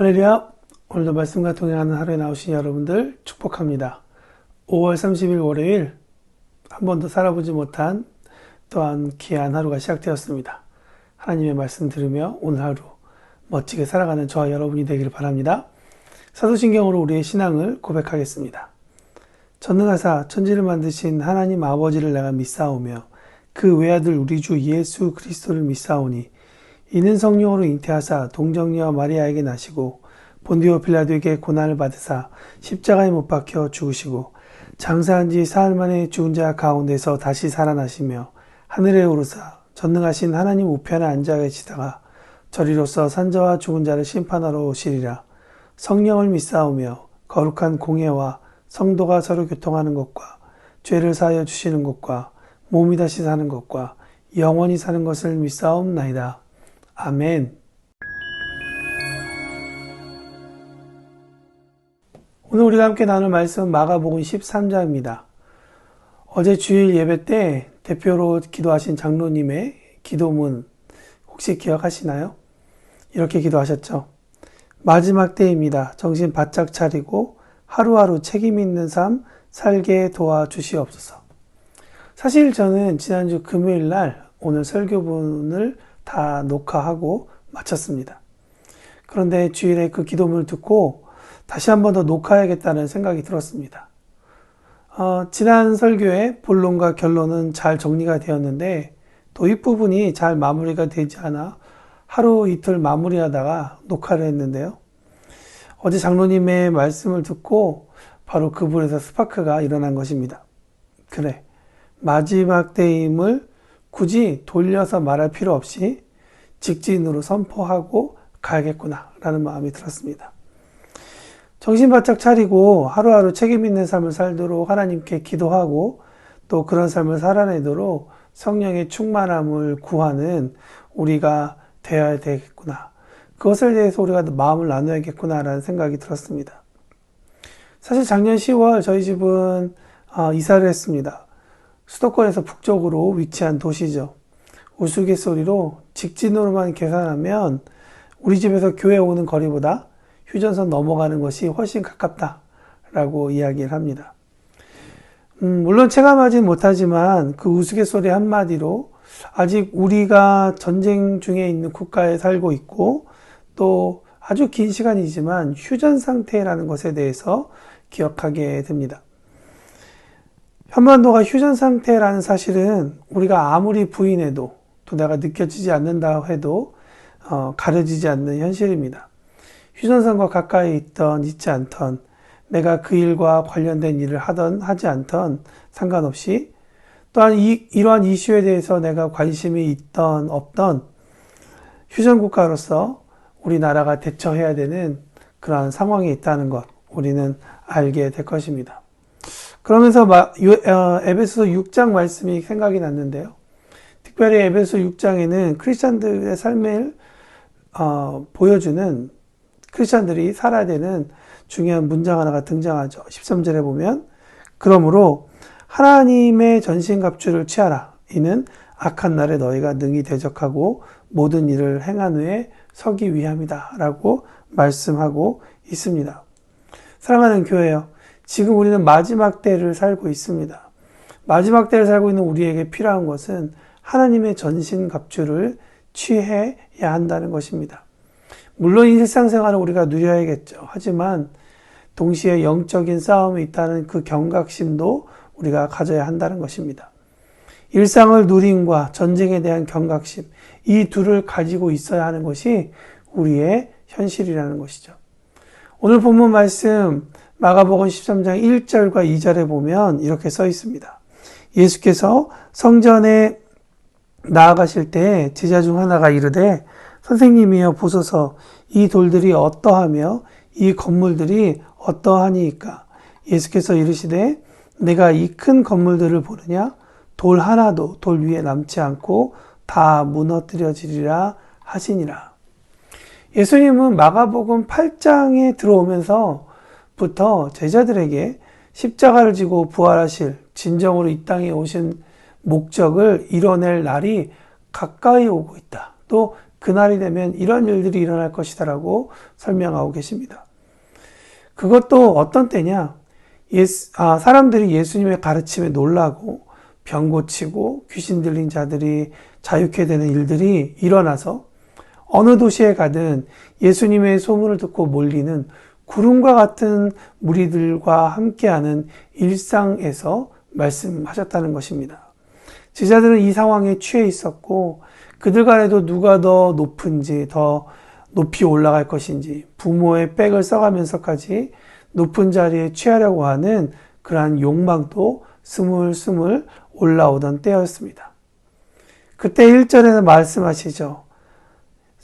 할렐루야! 오늘도 말씀과 동행하는 하루에 나오신 여러분들 축복합니다. 5월 30일 월요일 한 번도 살아보지 못한 또한 귀한 하루가 시작되었습니다. 하나님의 말씀 들으며 오늘 하루 멋지게 살아가는 저와 여러분이 되기를 바랍니다. 사도신경으로 우리의 신앙을 고백하겠습니다. 전능하사 천지를 만드신 하나님 아버지를 내가 믿사오며 그 외아들 우리 주 예수 그리스도를 믿사오니 이는 성령으로 잉태하사 동정녀 마리아에게 나시고 본디오 빌라도에게 고난을 받으사 십자가에 못 박혀 죽으시고 장사한 지 사흘 만에 죽은 자 가운데서 다시 살아나시며 하늘에 오르사 전능하신 하나님 우편에 앉아 계시다가 저리로서 산자와 죽은 자를 심판하러 오시리라 성령을 믿사오며 거룩한 공예와 성도가 서로 교통하는 것과 죄를 사하여 주시는 것과 몸이 다시 사는 것과 영원히 사는 것을 믿사옵나이다. 아멘. 오늘 우리가 함께 나눌 말씀 마가복음 13장입니다. 어제 주일 예배 때 대표로 기도하신 장로님의 기도문 혹시 기억하시나요? 이렇게 기도하셨죠. 마지막 때입니다. 정신 바짝 차리고 하루하루 책임 있는 삶 살게 도와주시옵소서. 사실 저는 지난주 금요일 날 오늘 설교분을 다 녹화하고 마쳤습니다. 그런데 주일에 그 기도문을 듣고 다시 한 번 더 녹화해야겠다는 생각이 들었습니다. 어, 지난 설교의 본론과 결론은 잘 정리가 되었는데 도입 부분이 잘 마무리가 되지 않아 하루 이틀 마무리하다가 녹화를 했는데요. 어제 장로님의 말씀을 듣고 바로 그분에서 스파크가 일어난 것입니다. 그래. 마지막 때임을 굳이 돌려서 말할 필요 없이 직진으로 선포하고 가야겠구나 라는 마음이 들었습니다. 정신 바짝 차리고 하루하루 책임 있는 삶을 살도록 하나님께 기도하고 또 그런 삶을 살아내도록 성령의 충만함을 구하는 우리가 되어야 되겠구나. 그것에 대해서 우리가 마음을 나눠야겠구나라는 생각이 들었습니다. 사실 작년 10월 저희 집은 아, 이사를 했습니다. 수도권에서 북쪽으로 위치한 도시죠. 우스갯소리로 직진으로만 계산하면 우리 집에서 교회 오는 거리보다 휴전선 넘어가는 것이 훨씬 가깝다 라고 이야기를 합니다. 음, 물론 체감하진 못하지만 그 우스갯소리 한마디로 아직 우리가 전쟁 중에 있는 국가에 살고 있고 또 아주 긴 시간이지만 휴전 상태라는 것에 대해서 기억하게 됩니다. 현반도가 휴전 상태라는 사실은 우리가 아무리 부인해도 또 내가 느껴지지 않는다 해도 어, 가려지지 않는 현실입니다. 휴전선과 가까이 있던 있지 않던 내가 그 일과 관련된 일을 하던 하지 않던 상관없이 또한 이, 이러한 이슈에 대해서 내가 관심이 있던 없던 휴전 국가로서 우리나라가 대처해야 되는 그러한 상황에 있다는 것 우리는 알게 될 것입니다. 그러면서 어, 에베소 6장 말씀이 생각이 났는데요. 특별히 에베소 6장에는 크리스찬들의 삶을 어, 보여주는 크리스찬들이 살아야 되는 중요한 문장 하나가 등장하죠. 13절에 보면 그러므로 하나님의 전신갑주를 취하라. 이는 악한 날에 너희가 능히 대적하고 모든 일을 행한 후에 서기 위함이다. 라고 말씀하고 있습니다. 사랑하는 교회요. 지금 우리는 마지막 때를 살고 있습니다. 마지막 때를 살고 있는 우리에게 필요한 것은 하나님의 전신 갑주를 취해야 한다는 것입니다. 물론 일상생활을 우리가 누려야겠죠. 하지만 동시에 영적인 싸움이 있다는 그 경각심도 우리가 가져야 한다는 것입니다. 일상을 누림과 전쟁에 대한 경각심, 이 둘을 가지고 있어야 하는 것이 우리의 현실이라는 것이죠. 오늘 본문 말씀 마가복음 13장 1절과 2절에 보면 이렇게 써 있습니다. 예수께서 성전에 나아가실 때 제자 중 하나가 이르되 선생님이여 보소서 이 돌들이 어떠하며 이 건물들이 어떠하니까 예수께서 이르시되 내가 이 큰 건물들을 보느냐 돌 하나도 돌 위에 남지 않고 다 무너뜨려지리라 하시니라. 예수님은 마가복음 8장에 들어오면서 부터 제자들에게 십자가를 지고 부활하실 진정으로 이 땅에 오신 목적을 이뤄낼 날이 가까이 오고 있다. 또 그날이 되면 이런 일들이 일어날 것이다라고 설명하고 계십니다. 그것도 어떤 때냐? 예수, 아, 사람들이 예수님의 가르침에 놀라고 병 고치고 귀신 들린 자들이 자유케 되는 일들이 일어나서 어느 도시에 가든 예수님의 소문을 듣고 몰리는 구름과 같은 무리들과 함께하는 일상에서 말씀하셨다는 것입니다. 제자들은 이 상황에 취해 있었고 그들 간에도 누가 더 높은지 더 높이 올라갈 것인지 부모의 백을 써가면서까지 높은 자리에 취하려고 하는 그러한 욕망도 스물스물 올라오던 때였습니다. 그때 1절에서 말씀하시죠.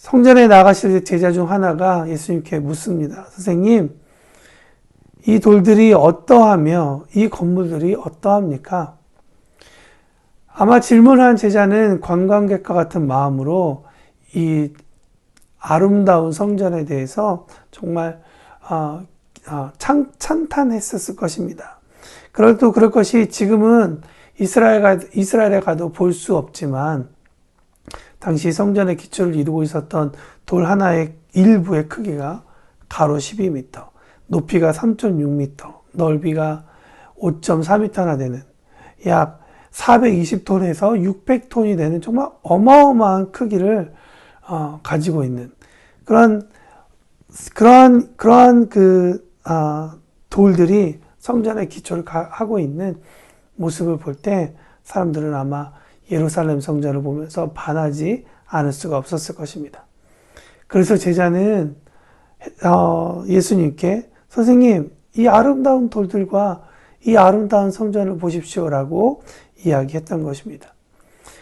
성전에 나가실 제자 중 하나가 예수님께 묻습니다. 선생님, 이 돌들이 어떠하며 이 건물들이 어떠합니까? 아마 질문한 제자는 관광객과 같은 마음으로 이 아름다운 성전에 대해서 정말 어, 어, 찬, 찬탄했었을 것입니다. 그럴도 그럴 것이 지금은 이스라엘 가, 이스라엘에 가도 볼 수 없지만 당시 성전의 기초를 이루고 있었던 돌 하나의 일부의 크기가 가로 12m, 높이가 3.6m, 넓이가 5.4m나 되는 약 420톤에서 600톤이 되는 정말 어마어마한 크기를 어, 가지고 있는 그런 그러한 그러한 그 어, 돌들이 성전의 기초를 가, 하고 있는 모습을 볼 때 사람들은 아마 예루살렘 성전을 보면서 반하지 않을 수가 없었을 것입니다. 그래서 제자는 어, 예수님께 선생님 이 아름다운 돌들과 이 아름다운 성전을 보십시오라고 이야기했던 것입니다.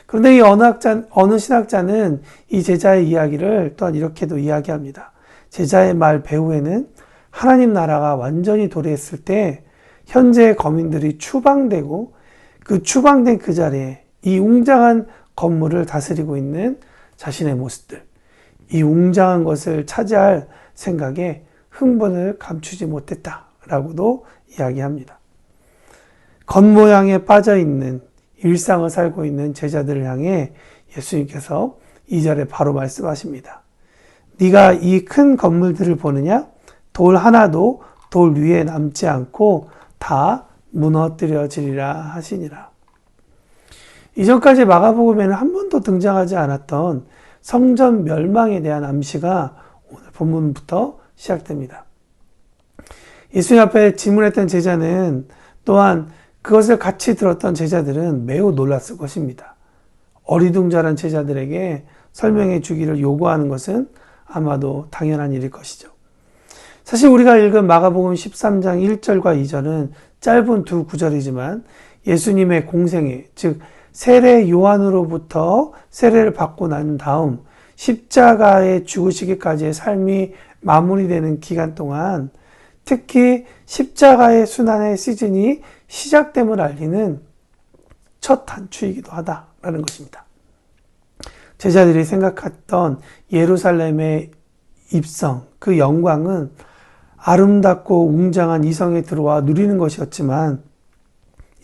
그런데 이 어느 학자, 어느 신학자는 이 제자의 이야기를 또한 이렇게도 이야기합니다. 제자의 말 배후에는 하나님 나라가 완전히 도래했을 때 현재 거민들이 추방되고 그 추방된 그 자리에 이 웅장한 건물을 다스리고 있는 자신의 모습들, 이 웅장한 것을 차지할 생각에 흥분을 감추지 못했다라고도 이야기합니다. 겉모양에 빠져 있는 일상을 살고 있는 제자들을 향해 예수님께서 이 절에 바로 말씀하십니다. 네가 이 큰 건물들을 보느냐? 돌 하나도 돌 위에 남지 않고 다 무너뜨려지리라 하시니라. 이전까지 마가복음에는 한 번도 등장하지 않았던 성전 멸망에 대한 암시가 오늘 본문부터 시작됩니다. 예수님 앞에 질문했던 제자는 또한 그것을 같이 들었던 제자들은 매우 놀랐을 것입니다. 어리둥절한 제자들에게 설명해 주기를 요구하는 것은 아마도 당연한 일일 것이죠. 사실 우리가 읽은 마가복음 13장 1절과 2절은 짧은 두 구절이지만 예수님의 공생애, 즉 세례 요한으로부터 세례를 받고 난 다음 십자가에 죽으시기까지의 삶이 마무리되는 기간 동안 특히 십자가의 순환의 시즌이 시작됨을 알리는 첫 단추이기도 하다라는 것입니다. 제자들이 생각했던 예루살렘의 입성, 그 영광은 아름답고 웅장한 이성에 들어와 누리는 것이었지만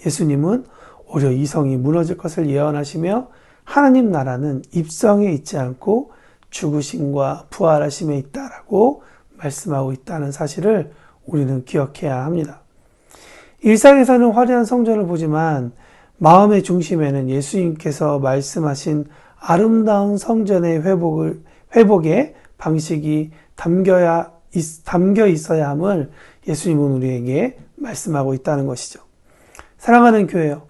예수님은 오히려 이성이 무너질 것을 예언하시며 하나님 나라는 입성에 있지 않고 죽으심과 부활하심에 있다라고 말씀하고 있다는 사실을 우리는 기억해야 합니다. 일상에서는 화려한 성전을 보지만 마음의 중심에는 예수님께서 말씀하신 아름다운 성전의 회복을, 회복의 방식이 담겨야, 담겨 있어야 함을 예수님은 우리에게 말씀하고 있다는 것이죠. 사랑하는 교회요.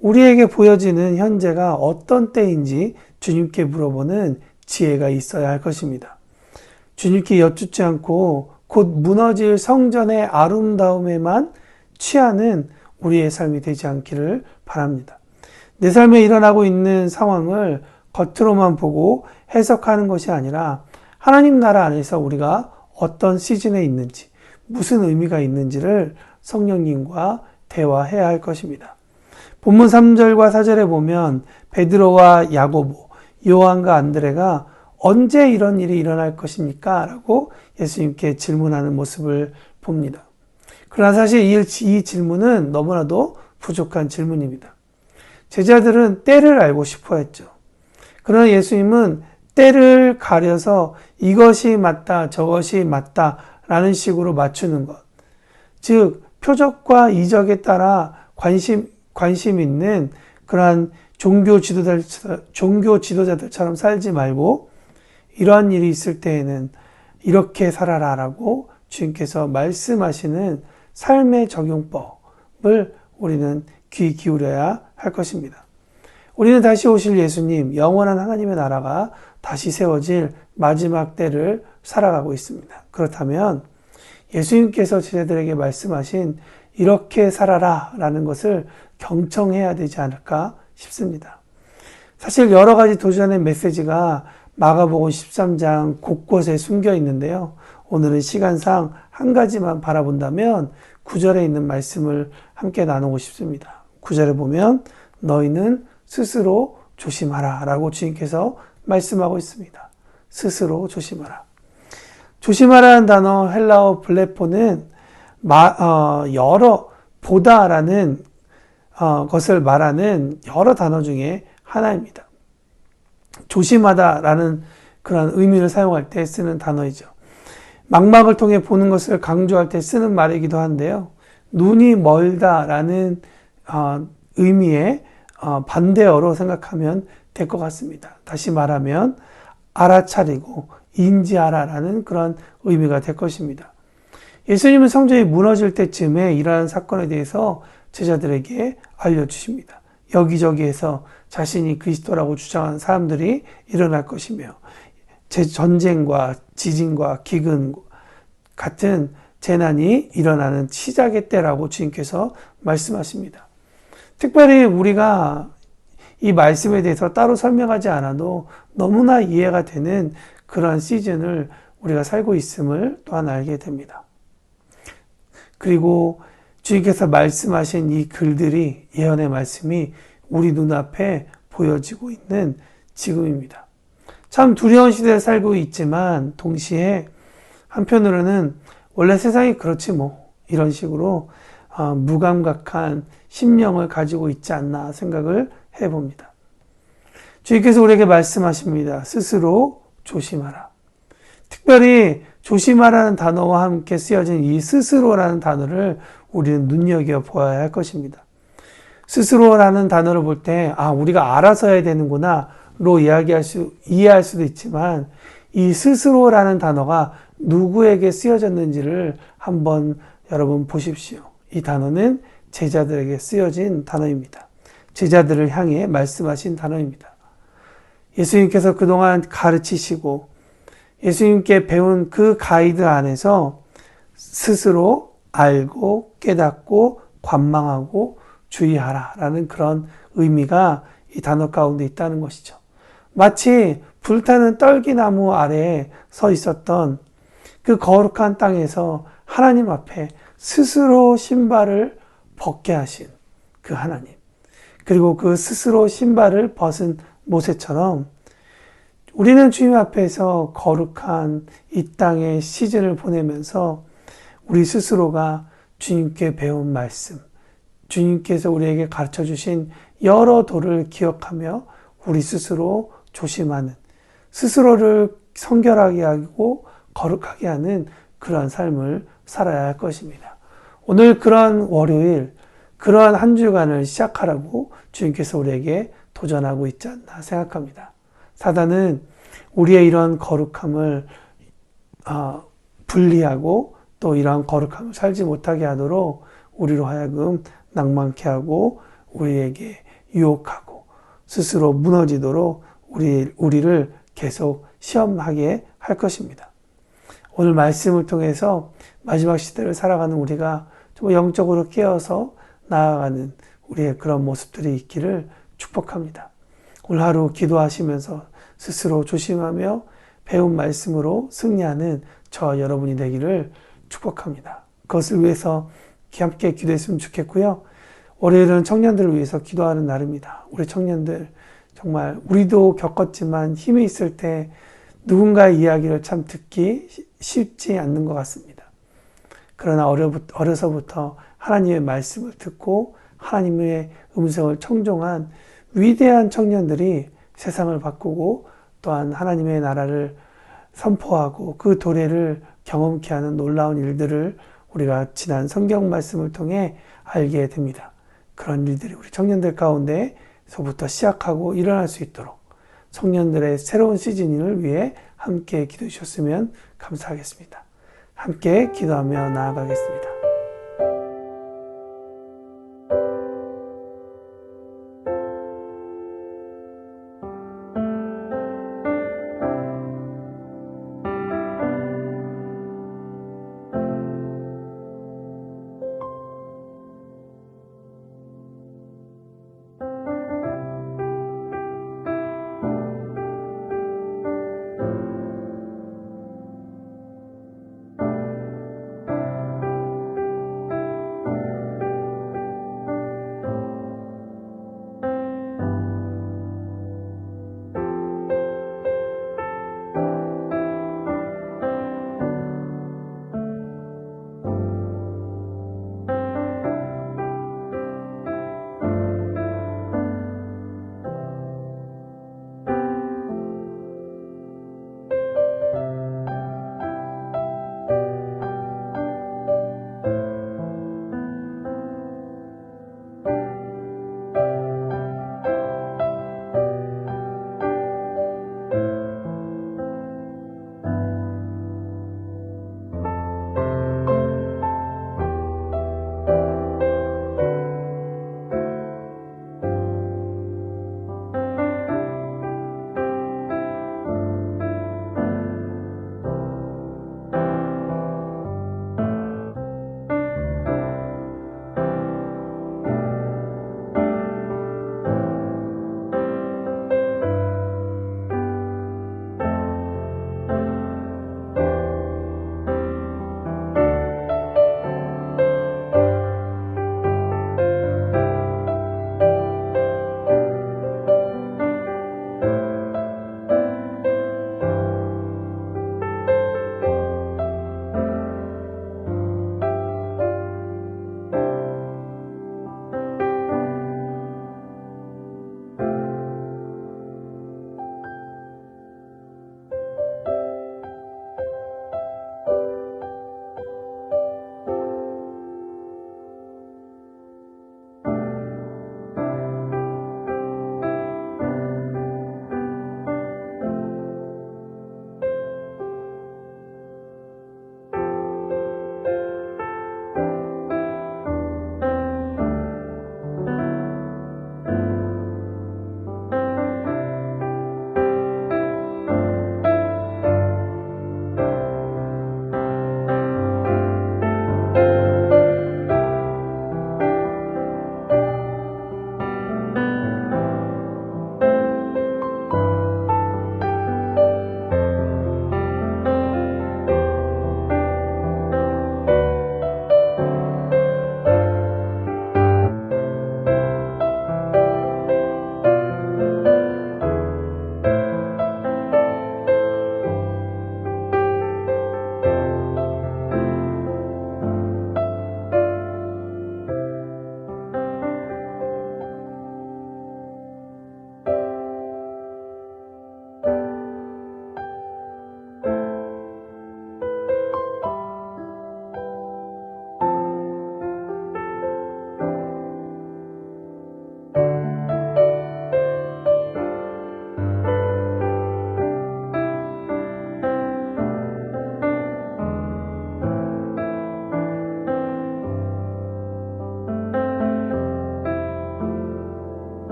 우리에게 보여지는 현재가 어떤 때인지 주님께 물어보는 지혜가 있어야 할 것입니다. 주님께 여쭙지 않고 곧 무너질 성전의 아름다움에만 취하는 우리의 삶이 되지 않기를 바랍니다. 내 삶에 일어나고 있는 상황을 겉으로만 보고 해석하는 것이 아니라 하나님 나라 안에서 우리가 어떤 시즌에 있는지, 무슨 의미가 있는지를 성령님과 대화해야 할 것입니다. 본문 3절과 4절에 보면 베드로와 야고보, 요한과 안드레가 언제 이런 일이 일어날 것입니까? 라고 예수님께 질문하는 모습을 봅니다. 그러나 사실 이, 이 질문은 너무나도 부족한 질문입니다. 제자들은 때를 알고 싶어 했죠. 그러나 예수님은 때를 가려서 이것이 맞다, 저것이 맞다, 라는 식으로 맞추는 것. 즉, 표적과 이적에 따라 관심, 관심 있는 그러한 종교 지도자, 종교 지도자들처럼 살지 말고, 이러한 일이 있을 때에는 이렇게 살아라 라고 주님께서 말씀하시는 삶의 적용법을 우리는 귀 기울여야 할 것입니다. 우리는 다시 오실 예수님, 영원한 하나님의 나라가 다시 세워질 마지막 때를 살아가고 있습니다. 그렇다면 예수님께서 제자들에게 말씀하신 이렇게 살아라 라는 것을 경청해야 되지 않을까 싶습니다. 사실 여러 가지 도전의 메시지가 마가복음 13장 곳곳에 숨겨 있는데요. 오늘은 시간상 한 가지만 바라본다면 구절에 있는 말씀을 함께 나누고 싶습니다. 구절에 보면 너희는 스스로 조심하라 라고 주님께서 말씀하고 있습니다. 스스로 조심하라. 조심하라는 단어 헬라어 블레포는 어, 여러 보다라는 어, 것을 말하는 여러 단어 중에 하나입니다. 조심하다라는 그런 의미를 사용할 때 쓰는 단어이죠. 망막을 통해 보는 것을 강조할 때 쓰는 말이기도 한데요. 눈이 멀다라는 어, 의미의 반대어로 생각하면 될 것 같습니다. 다시 말하면 알아차리고 인지하라라는 그런 의미가 될 것입니다. 예수님은 성전이 무너질 때쯤에 일어난 사건에 대해서 제자들에게 알려주십니다. 여기저기에서 자신이 그리스도라고 주장하는 사람들이 일어날 것이며 전쟁과 지진과 기근 같은 재난이 일어나는 시작의 때라고 주님께서 말씀하십니다. 특별히 우리가 이 말씀에 대해서 따로 설명하지 않아도 너무나 이해가 되는 그러한 시즌을 우리가 살고 있음을 또한 알게 됩니다. 그리고 주님께서 말씀하신 이 글들이 예언의 말씀이 우리 눈앞에 보여지고 있는 지금입니다. 참 두려운 시대에 살고 있지만 동시에 한편으로는 원래 세상이 그렇지 뭐 이런 식으로 어, 무감각한 심령을 가지고 있지 않나 생각을 해봅니다. 주님께서 우리에게 말씀하십니다. 스스로 조심하라. 특별히 조심하라는 단어와 함께 쓰여진 이 스스로라는 단어를 우리는 눈여겨 보아야 할 것입니다. 스스로라는 단어를 볼 때, 아, 우리가 알아서 해야 되는구나, 로 이야기할 수, 이해할 수도 있지만, 이 스스로라는 단어가 누구에게 쓰여졌는지를 한번 여러분 보십시오. 이 단어는 제자들에게 쓰여진 단어입니다. 제자들을 향해 말씀하신 단어입니다. 예수님께서 그동안 가르치시고 예수님께 배운 그 가이드 안에서 스스로 알고 깨닫고 관망하고 주의하라 라는 그런 의미가 이 단어 가운데 있다는 것이죠. 마치 불타는 떨기나무 아래에 서 있었던 그 거룩한 땅에서 하나님 앞에 스스로 신발을 벗게 하신 그 하나님. 그리고 그 스스로 신발을 벗은 모세처럼 우리는 주님 앞에서 거룩한 이 땅의 시즌을 보내면서 우리 스스로가 주님께 배운 말씀, 주님께서 우리에게 가르쳐 주신 여러 도를 기억하며 우리 스스로 조심하는 스스로를 성결하게 하고 거룩하게 하는 그러한 삶을 살아야 할 것입니다. 오늘 그러한 월요일, 그러한 한 주간을 시작하라고 주님께서 우리에게 도전하고 있지 않나 생각합니다. 사단은 우리의 이런 거룩함을 어, 분리하고 또 이러한 거룩함을 살지 못하게 하도록 우리로 하여금 낭만케 하고 우리에게 유혹하고 스스로 무너지도록 우리, 우리를 계속 시험하게 할 것입니다. 오늘 말씀을 통해서 마지막 시대를 살아가는 우리가 좀 영적으로 깨어서 나아가는 우리의 그런 모습들이 있기를 축복합니다. 오늘 하루 기도하시면서 스스로 조심하며 배운 말씀으로 승리하는 저 여러분이 되기를 축복합니다. 그것을 위해서 함께 기도했으면 좋겠고요. 월요일은 청년들을 위해서 기도하는 날입니다. 우리 청년들 정말 우리도 겪었지만 힘이 있을 때 누군가의 이야기를 참 듣기 쉽지 않는 것 같습니다. 그러나 어려서부터 하나님의 말씀을 듣고 하나님의 음성을 청종한 위대한 청년들이 세상을 바꾸고 또한 하나님의 나라를 선포하고 그 도래를 경험케 하는 놀라운 일들을 우리가 지난 성경 말씀을 통해 알게 됩니다. 그런 일들이 우리 청년들 가운데서부터 시작하고 일어날 수 있도록 청년들의 새로운 시즌을 위해 함께 기도해 주셨으면 감사하겠습니다. 함께 기도하며 나아가겠습니다.